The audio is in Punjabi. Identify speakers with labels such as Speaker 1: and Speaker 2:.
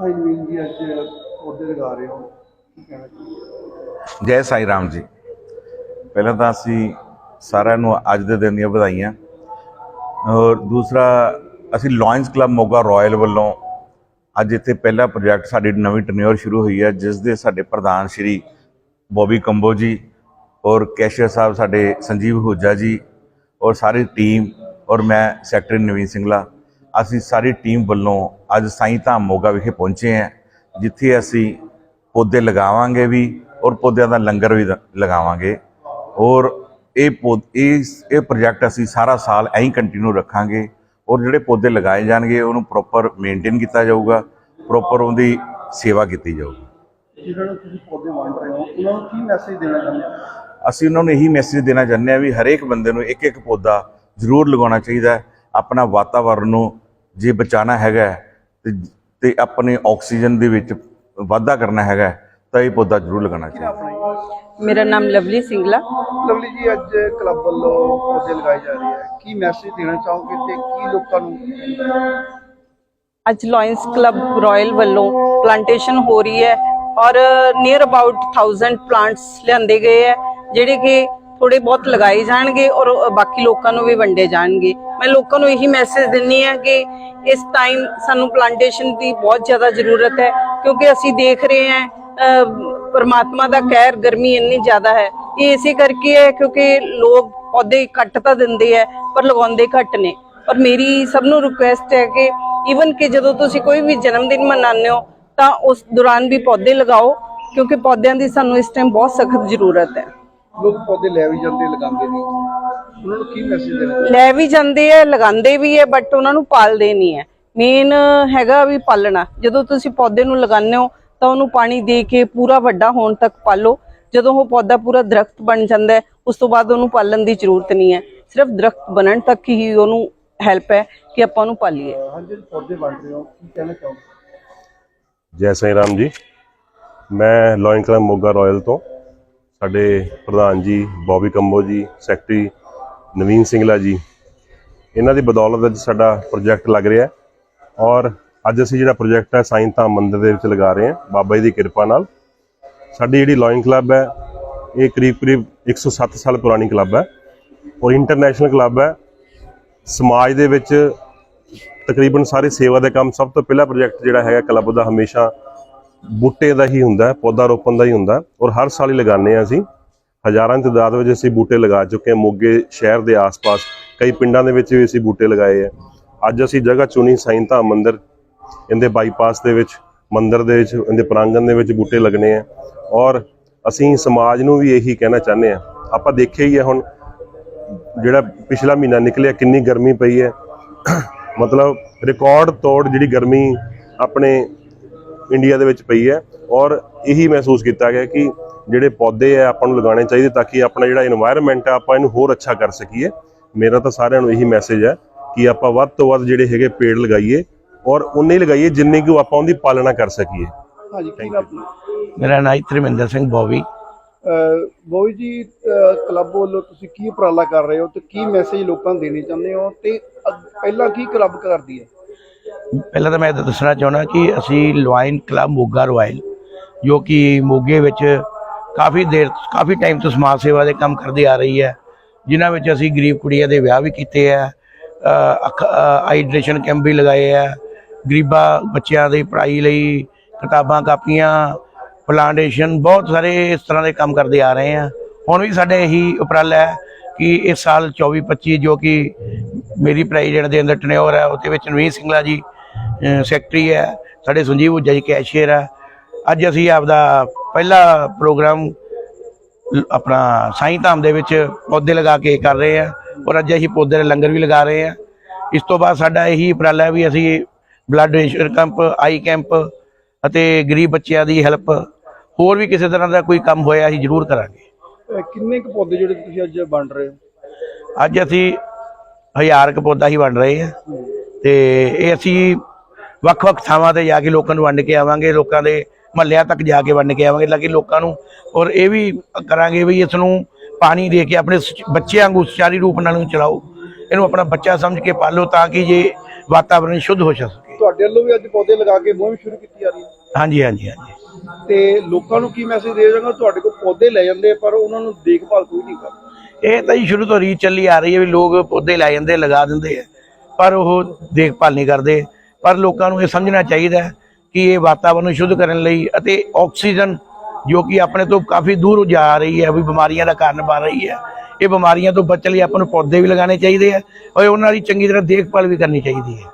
Speaker 1: ਭਾਈ ਨਵੀਨ ਜੀ ਅੱਜ ਪੌਦੇ ਲਗਾ ਰਹੇ ਹੋ। ਕੀ ਕਹਿਣਾ ਚਾਹੁੰਦੇ
Speaker 2: ਜੈ ਸਾਈ ਰਾਮ ਜੀ। ਪਹਿਲਾਂ ਤਾਂ ਅਸੀਂ ਸਾਰਿਆਂ ਨੂੰ ਅੱਜ ਦੇ ਦਿਨ ਦੀਆਂ ਵਧਾਈਆਂ। ਔਰ ਦੂਸਰਾ, ਅਸੀਂ ਲਾਇਨਸ ਕਲੱਬ ਮੋਗਾ ਰਾਇਲ ਵੱਲੋਂ ਅੱਜ ਇੱਥੇ ਪਹਿਲਾ ਪ੍ਰੋਜੈਕਟ ਸਾਡੀ ਨਵੀਂ ਟਰਨਿਓਰ ਸ਼ੁਰੂ ਹੋਈ ਹੈ, ਜਿਸ ਦੇ ਸਾਡੇ ਪ੍ਰਧਾਨ ਸ਼੍ਰੀ ਬੋਬੀ ਕੰਬੋ ਜੀ ਔਰ ਕੈਸ਼ੀਅਰ ਸਾਹਿਬ, ਸਾਡੇ ਸੰਜੀਵ ਹੁਜਾ ਜੀ ਔਰ ਸਾਰੀ ਟੀਮ ਔਰ ਮੈਂ ਸੈਕਟਰੀ ਨਵੀਨ ਸਿੰਘਲਾ ਅਸੀਂ ਸਾਰੀ ਟੀਮ ਵੱਲੋਂ ਅੱਜ ਸਾਈਂ ਧਾਮ ਮੋਗਾ ਵਿਖੇ ਪਹੁੰਚੇ ਹਾਂ ਜਿੱਥੇ ਅਸੀਂ ਪੌਦੇ ਲਗਾਵਾਂਗੇ ਵੀ ਔਰ ਪੌਦਿਆਂ ਦਾ ਲੰਗਰ ਵੀ ਲਗਾਵਾਂਗੇ। ਔਰ ਇਹ ਪੌਦ ਇਹ ਇਹ ਪ੍ਰੋਜੈਕਟ ਅਸੀਂ ਸਾਰਾ ਸਾਲ ਐਂ ਹੀ ਕੰਟੀਨਿਊ ਰੱਖਾਂਗੇ ਔਰ ਜਿਹੜੇ ਪੌਦੇ ਲਗਾਏ ਜਾਣਗੇ ਉਹਨੂੰ ਪ੍ਰੋਪਰ ਮੇਨਟੇਨ ਕੀਤਾ ਜਾਊਗਾ ਪ੍ਰੋਪਰ ਉਹਦੀ ਸੇਵਾ ਕੀਤੀ ਜਾਊਗੀ।
Speaker 1: ਜਿਹਨਾਂ ਨੂੰ ਤੁਸੀਂ ਪੌਦੇ ਵੰਡ ਰਹੇ ਹੋ ਉਹਨਾਂ ਨੂੰ ਕੀ ਮੈਸੇਜ ਦੇਣਾ ਚਾਹੁੰਦੇ ਹੋ?
Speaker 2: ਅਸੀਂ ਉਹਨਾਂ ਨੂੰ ਇਹੀ ਮੈਸੇਜ ਦੇਣਾ ਚਾਹੁੰਦੇ ਹਾਂ ਵੀ ਹਰੇਕ ਬੰਦੇ ਨੂੰ ਇੱਕ ਇੱਕ ਪੌਦਾ ਜ਼ਰੂਰ ਲਗਾਉਣਾ ਚਾਹੀਦਾ ਹੈ। ਆਪਣਾ ਵਾਤਾਵਰਣ ਨੂੰ ਜੇ ਬਚਾਉਣਾ ਹੈਗਾ ਤੇ ਤੇ ਆਪਣੇ ਆਕਸੀਜਨ ਦੇ ਵਿੱਚ ਵਾਧਾ ਕਰਨਾ ਹੈਗਾ ਤਾਂ ਇਹ ਪੌਦਾ ਜ਼ਰੂਰ ਲਗਾਉਣਾ ਚਾਹੀਦਾ।
Speaker 3: ਮੇਰਾ ਨਾਮ ਲਵਲੀ ਸਿੰਗਲਾ।
Speaker 1: ਲਵਲੀ ਜੀ ਅੱਜ ਕਲੱਬ ਵੱਲੋਂ ਪੌਦੇ ਲਗਾਏ ਜਾ ਰਹੇ ਹੈ। ਕੀ ਮੈਸੇਜ ਦੇਣਾ ਚਾਹੋਗੇ ਤੇ ਕੀ ਲੋਕਾਂ ਨੂੰ?
Speaker 3: ਅੱਜ ਲਾਇਨਸ ਕਲੱਬ ਰਾਇਲ ਵੱਲੋਂ ਪਲਾਂਟੇਸ਼ਨ ਹੋ ਰਹੀ ਹੈ ਔਰ ਨੀਅਰ ਅਬਾਊਟ 1000 ਪਲਾਂਟਸ ਲਿਆਂਦੇ ਗਏ ਹੈ ਜਿਹੜੇ ਕਿ ਥੋੜੇ ਬਹੁਤ ਲਗਾਏ ਜਾਣਗੇ ਔਰ ਬਾਕੀ ਲੋਕਾਂ ਨੂੰ ਵੀ ਵੰਡੇ ਜਾਣਗੇ। ਮੈਂ ਲੋਕਾਂ ਨੂੰ ਇਹੀ ਮੈਸੇਜ ਦਿੰਨੀ ਹੈ ਕਿ ਇਸ ਟਾਈਮ ਸਾਨੂੰ ਪਲਾਂਟੇਸ਼ਨ ਦੀ ਬਹੁਤ ਜ਼ਿਆਦਾ ਜ਼ਰੂਰਤ ਹੈ, ਕਿਉਂਕਿ ਅਸੀਂ ਦੇਖ ਰਹੇ ਹਾਂ ਪਰਮਾਤਮਾ ਦਾ ਕਹਿਰ ਗਰਮੀ ਇੰਨੀ ਜ਼ਿਆਦਾ ਹੈ। ਇਹ ਇਸੇ ਕਰਕੇ ਹੈ ਕਿਉਂਕਿ ਲੋਕ ਪੌਦੇ ਕੱਟ ਤਾਂ ਦਿੰਦੇ ਹੈ, ਪਰ ਲਗਾਉਂਦੇ ਘੱਟ ਨੇ। ਪਰ ਮੇਰੀ ਸਭ ਨੂੰ ਰਿਕੁਐਸਟ ਹੈ ਕਿ ਈਵਨ ਕਿ ਜਦੋਂ ਤੁਸੀਂ ਕੋਈ ਵੀ ਜਨਮ ਦਿਨ ਮਨਾਉਂਦੇ ਹੋ, ਤਾਂ ਉਸ ਦੌਰਾਨ ਵੀ ਪੌਦੇ ਲਗਾਓ, ਕਿਉਂਕਿ ਪੌਦਿਆਂ ਦੀ ਸਾਨੂੰ ਇਸ ਟਾਈਮ ਬਹੁਤ ਸਖਤ ਜ਼ਰੂਰਤ ਹੈ।
Speaker 1: ਲੋਕ ਪੌਦੇ ਲੈ ਵੀ ਜਾਂਦੇ ਲਗਾਉਂਦੇ ਨਹੀਂ। ਉਹਨਾਂ ਨੂੰ ਕੀ ਮੈਸੇਜ ਦੇਣਾ?
Speaker 3: ਲੈ ਵੀ ਜਾਂਦੇ ਹੈ ਲਗਾਉਂਦੇ ਵੀ ਹੈ ਬਟ ਉਹਨਾਂ ਨੂੰ ਪਾਲਦੇ ਨਹੀਂ ਹੈ ਮੇਨ ਹੈਗਾ ਵੀ ਪਾਲਣਾ। ਜਦੋਂ ਤੁਸੀਂ ਪੌਦੇ ਨੂੰ ਲਗਾਉਂਦੇ ਹੋ ਤਾਂ ਉਹਨੂੰ ਪਾਣੀ ਦੇ ਕੇ ਪੂਰਾ ਵੱਡਾ ਹੋਣ ਤੱਕ ਪਾਲੋ। ਜਦੋਂ ਉਹ ਪੌਦਾ ਪੂਰਾ ਦਰਖਤ ਬਣ ਜਾਂਦਾ ਹੈ ਉਸ ਤੋਂ ਬਾਅਦ ਉਹਨੂੰ ਪਾਲਣ ਦੀ ਜ਼ਰੂਰਤ ਨਹੀਂ ਹੈ। ਸਿਰਫ ਦਰਖਤ ਬਣਨ ਤੱਕ ਹੀ ਉਹਨੂੰ ਹੈਲਪ ਹੈ ਕਿ ਆਪਾਂ ਉਹਨੂੰ ਪਾਲੀਏ।
Speaker 1: ਹਾਂ ਜਿਹੜੇ ਪੌਦੇ ਵੰਡ ਰਹੇ ਹੋ ਕੀ ਕਹਿਣਾ ਚਾਹੋਗੇ?
Speaker 4: ਜੈ ਸਾਈਂ ਰਾਮ ਜੀ। ਮੈਂ ਲੋਇਨ ਕਲੱਬ ਮੋਗਾ ਰਾਇਲ ਤੋਂ। ਸਾਡੇ ਪ੍ਰਧਾਨ ਜੀ, ਬੌਬੀ ਕੰਬੋ ਜੀ, ਸੈਕਟਰੀ ਨਵੀਨ ਸਿੰਘਲਾ ਜੀ। ਇਹਨਾਂ ਦੀ ਬਦੌਲਤ ਅੱਜ ਸਾਡਾ ਪ੍ਰੋਜੈਕਟ ਲੱਗ ਰਿਹਾ ਹੈ ਔਰ ਅੱਜ ਅਸੀਂ ਜਿਹੜਾ ਪ੍ਰੋਜੈਕਟ ਹੈ, ਸਾਈਂ ਧਾਮ ਮੰਦਿਰ ਦੇ ਵਿੱਚ ਲਗਾ ਰਹੇ ਹਾਂ, ਬਾਬਾ ਜੀ ਦੀ ਕਿਰਪਾ ਨਾਲ। ਸਾਡੀ ਜਿਹੜੀ ਲੋਇਨ ਕਲੱਬ ਹੈ, ਇਹ ਕਰੀਬ ਕਰੀਬ 107 ਸਾਲ ਪੁਰਾਣੀ ਕਲੱਬ ਹੈ ਔਰ ਇੰਟਰਨੈਸ਼ਨਲ ਕਲੱਬ ਹੈ। ਸਮਾਜ ਦੇ ਵਿੱਚ ਤਕਰੀਬਨ ਸਾਰੇ ਸੇਵਾ ਦੇ ਕੰਮ ਸਭ ਤੋਂ ਪਹਿਲਾ ਪ੍ਰੋਜੈਕਟ ਜਿਹੜਾ ਹੈਗਾ ਕਲੱਬ ਦਾ ਹਮੇਸ਼ਾ ਬੂਟੇ ਦਾ ਹੀ ਹੁੰਦਾ ਪੌਦਾ ਰੋਪਣ ਦਾ ਹੀ ਹੁੰਦਾ ਔਰ ਹਰ ਸਾਲ ਹੀ ਲਗਾਉਂਦੇ ਹਾਂ ਅਸੀਂ। ਹਜ਼ਾਰਾਂ ਦੀ ਤਾਦਾਦ ਵਿੱਚ ਅਸੀਂ ਬੂਟੇ ਲਗਾ ਚੁੱਕੇ ਹਾਂ, ਮੋਗੇ ਸ਼ਹਿਰ ਦੇ ਆਸ-ਪਾਸ, ਕਈ ਪਿੰਡਾਂ ਦੇ ਵਿੱਚ ਵੀ ਅਸੀਂ ਬੂਟੇ ਲਗਾਏ ਆ ਅੱਜ ਅਸੀਂ ਜਗ੍ਹਾ ਚੁਣੀ ਸਾਈਂ ਧਾਮ ਮੰਦਿਰ, ਇਹਦੇ ਬਾਈਪਾਸ ਦੇ ਵਿੱਚ, ਮੰਦਿਰ ਦੇ ਵਿੱਚ, ਇਹਦੇ ਪ੍ਰਾਂਗਣ ਦੇ ਵਿੱਚ ਬੂਟੇ ਲੱਗਣੇ ਆ ਔਰ ਅਸੀਂ ਸਮਾਜ ਨੂੰ ਵੀ ਇਹੀ ਕਹਿਣਾ ਚਾਹੁੰਦੇ ਆ ਆਪਾਂ ਦੇਖਿਆ ਹੀ ਹੈ ਹੁਣ, ਜਿਹੜਾ ਪਿਛਲਾ ਮਹੀਨਾ ਨਿਕਲਿਆ, ਕਿੰਨੀ ਗਰਮੀ ਪਈ ਹੈ। ਮਤਲਬ ਰਿਕਾਰਡ ਤੋੜ ਜਿਹੜੀ ਗਰਮੀ ਆਪਣੇ ਇੰਡੀਆ ਦੇ ਵਿੱਚ ਪਈ ਹੈ ਔਰ ਇਹੀ ਮਹਿਸੂਸ ਕੀਤਾ ਗਿਆ ਕਿ ਜਿਹੜੇ ਪੌਦੇ ਆ ਆਪਾਂ ਨੂੰ ਲਗਾਉਣੇ ਚਾਹੀਦੇ ਤਾਂ ਕਿ ਆਪਣਾ ਜਿਹੜਾ এনवायरमेंट ਆ ਆਪਾਂ ਇਹਨੂੰ ਹੋਰ ਅੱਛਾ ਕਰ ਸਕੀਏ। ਮੇਰਾ ਤਾਂ ਸਾਰਿਆਂ ਨੂੰ ਇਹੀ ਮੈਸੇਜ ਹੈ ਕਿ ਆਪਾਂ ਵੱਧ ਤੋਂ ਵੱਧ ਜਿਹੜੇ ਹੈਗੇ ਪੇੜ ਲਗਾਈਏ ਔਰ ਉਨੇ ਲਗਾਈਏ ਜਿੰਨੇ ਕਿ ਆਪਾਂ ਉਹਦੀ ਪਾਲਣਾ ਕਰ ਸਕੀਏ।
Speaker 5: ਮੇਰਾ ਨਾਮ ਤ੍ਰਿਮਿੰਦਰ ਸਿੰਘ ਬੋਵੀ।
Speaker 1: ਬੋਵੀ ਜੀ ਕਲੱਬ ਵੱਲੋਂ ਤੁਸੀਂ ਕੀ ਉਪਰਾਲਾ ਕਰ ਰਹੇ ਹੋ ਤੇ ਕੀ ਮੈਸੇਜ ਲੋਕਾਂ ਨੂੰ ਦੇਣੀ ਚਾਹੁੰਦੇ ਹੋ ਤੇ ਪਹਿਲਾਂ ਕੀ ਕਲੱਬ ਕਰਦੀ ਹੈ?
Speaker 5: ਪਹਿਲਾਂ ਤਾਂ ਮੈਂ ਦੱਸਣਾ ਚਾਹੁੰਦਾ ਕਿ ਅਸੀਂ ਲਵਾਈਨ ਕਲੱਬ ਮੋਗਾ ਰੋਇਲ ਜੋ ਕਿ ਮੋਗੇ ਵਿੱਚ ਕਾਫੀ ਦੇਰ, ਕਾਫੀ ਟਾਈਮ ਤੋਂ ਸਮਾਜ ਸੇਵਾ ਦੇ ਕੰਮ ਕਰਦੀ ਆ ਰਹੀ ਹੈ, ਜਿਨ੍ਹਾਂ ਵਿੱਚ ਅਸੀਂ ਗਰੀਬ ਕੁੜੀਆਂ ਦੇ ਵਿਆਹ ਵੀ ਕੀਤੇ ਆ ਹਾਈਡਰੇਸ਼ਨ ਕੈਂਪ ਵੀ ਲਗਾਏ ਆ ਗਰੀਬਾਂ ਬੱਚਿਆਂ ਦੀ ਪੜ੍ਹਾਈ ਲਈ ਕਿਤਾਬਾਂ, ਕਾਪੀਆਂ ਪਲਾਂਟੇਸ਼ਨ ਬਹੁਤ ਸਾਰੇ ਇਸ ਤਰ੍ਹਾਂ ਦੇ ਕੰਮ ਕਰਦੇ ਆ ਰਹੇ ਆ ਹੁਣ ਵੀ ਸਾਡੇ ਇਹੀ ਉਪਰਾਲਾ ਹੈ ਕਿ ਇਸ ਸਾਲ 24 25 ਜੋ ਕਿ ਮੇਰੀ ਪ੍ਰੈਜ਼ੀਡੈਂਟ ਦੇ ਅੰਦਰ ਟਨਿਓਰ ਹੈ, ਉਹਦੇ ਵਿੱਚ ਨਵੀਨ ਸਿੰਘਲਾ ਜੀ ਸੈਕਟਰੀ ਹੈ ਸਾਡੇ ਸੰਜੀਵ ਹੁਜਾ ਜੀ ਕੈਸ਼ੀਅਰ ਹੈ। ਅੱਜ ਅਸੀਂ ਆਪਦਾ ਪਹਿਲਾ ਪ੍ਰੋਗਰਾਮ ਆਪਣਾ ਸਾਈਂ ਧਾਮ ਦੇ ਵਿੱਚ ਪੌਦੇ ਲਗਾ ਕੇ ਕਰ ਰਹੇ ਆ ਔਰ ਅੱਜ ਅਸੀਂ ਪੌਦੇ ਦਾ ਲੰਗਰ ਵੀ ਲਗਾ ਰਹੇ ਆ ਇਸ ਤੋਂ ਬਾਅਦ ਸਾਡਾ ਇਹੀ ਉਪਰਾਲਾ ਹੈ ਵੀ ਅਸੀਂ blood donation camp eye camp ਅਤੇ ਗਰੀਬ ਬੱਚਿਆਂ ਦੀ ਹੈਲਪ ਹੋਰ ਵੀ ਕਿਸੇ ਤਰ੍ਹਾਂ ਦਾ ਕੋਈ ਕੰਮ ਹੋਇਆ ਅਸੀਂ ਜ਼ਰੂਰ ਕਰਾਂਗੇ।
Speaker 1: ਕਿੰਨੇ ਕੁ ਪੌਦੇ ਜਿਹੜੇ ਤੁਸੀਂ ਅੱਜ ਵੰਡ ਰਹੇ ਹੋ?
Speaker 5: ਅੱਜ ਅਸੀਂ ਹਜ਼ਾਰ ਕੁ ਪੌਦਾ ਹੀ ਵੰਡ ਰਹੇ ਹਾਂ। ਤੇ ਇਹ ਅਸੀਂ ਵੱਖ-ਵੱਖ ਥਾਵਾਂ ਤੇ ਜਾ ਕੇ ਲੋਕਾਂ ਨੂੰ ਵੰਡ ਕੇ ਆਵਾਂਗੇ ਲੋਕਾਂ ਦੇ ਮਹੱਲਿਆਂ ਤੱਕ ਜਾ ਕੇ ਵੰਡ ਕੇ ਆਵਾਂਗੇ ਕਿ ਲੋਕਾਂ ਨੂੰ ਔਰ ਇਹ ਵੀ ਕਰਾਂਗੇ ਵੀ ਇਸ ਨੂੰ ਪਾਣੀ ਦੇ ਕੇ ਆਪਣੇ ਬੱਚਿਆਂ ਵਾਂਗੂ ਸੁਚਾਰੂ ਰੂਪ ਨਾਲ ਨੂੰ ਚਲਾਓ। ਇਹਨੂੰ ਆਪਣਾ ਬੱਚਾ ਸਮਝ ਕੇ ਪਾਲੋ ਤਾਂ ਕਿ ਜੇ ਵਾਤਾਵਰਣ ਸ਼ੁੱਧ ਹੋ ਸਕੇ।
Speaker 1: ਤੁਹਾਡੇ ਵੱਲੋਂ ਵੀ ਅੱਜ ਪੌਦੇ ਲਗਾ ਕੇ ਮੁਹਿੰਮ ਸ਼ੁਰੂ ਕੀਤੀ ਜਾ ਰਹੀ ਹੈ।
Speaker 5: ਹਾਂਜੀ ਹਾਂਜੀ ਹਾਂਜੀ।
Speaker 1: ਤੇ ਲੋਕਾਂ ਨੂੰ ਕੀ ਮੈਸੇਜ ਦੇ ਜਾਗਾ ਤੁਹਾਡੇ ਕੋਲ ਪੌਦੇ ਲੈ ਜਾਂਦੇ ਪਰ ਉਹਨਾਂ ਨੂੰ ਦੇਖਭਾਲ ਕੋਈ ਨਹੀਂ ਕਰਦਾ।
Speaker 5: ਇਹ ਤਾਂ ਜੀ ਸ਼ੁਰੂ ਤੋਂ ਰੀਤ ਚੱਲੀ ਆ ਰਹੀ ਹੈ ਵੀ ਲੋਕ ਪੌਦੇ ਲੈ ਜਾਂਦੇ ਲਗਾ ਦਿੰਦੇ ਆ। ਪਰ ਉਹ ਦੇਖਭਾਲ ਨਹੀਂ ਕਰਦੇ। ਪਰ ਲੋਕਾਂ ਨੂੰ ਇਹ ਸਮਝਣਾ ਚਾਹੀਦਾ ਕਿ ਇਹ ਵਾਤਾਵਰਨ ਨੂੰ ਸ਼ੁੱਧ ਕਰਨ ਲਈ ਅਤੇ ਆਕਸੀਜਨ ਜੋ ਕਿ ਆਪਣੇ ਤੋਂ ਕਾਫੀ ਦੂਰ ਜਾ ਰਹੀ ਹੈ, ਵੀ ਬਿਮਾਰੀਆਂ ਦਾ ਕਾਰਨ ਬਣ ਰਹੀ ਹੈ, ਇਹ ਬਿਮਾਰੀਆਂ ਤੋਂ ਬਚਣ ਲਈ ਆਪਾਂ ਨੂੰ ਪੌਦੇ ਵੀ ਲਗਾਉਣੇ ਚਾਹੀਦੇ ਆ ਔਰ ਉਹਨਾਂ ਦੀ ਚੰਗੀ ਤਰ੍ਹਾਂ ਦੇਖਭਾਲ ਵੀ ਕਰਨੀ ਚਾਹੀਦੀ ਹੈ।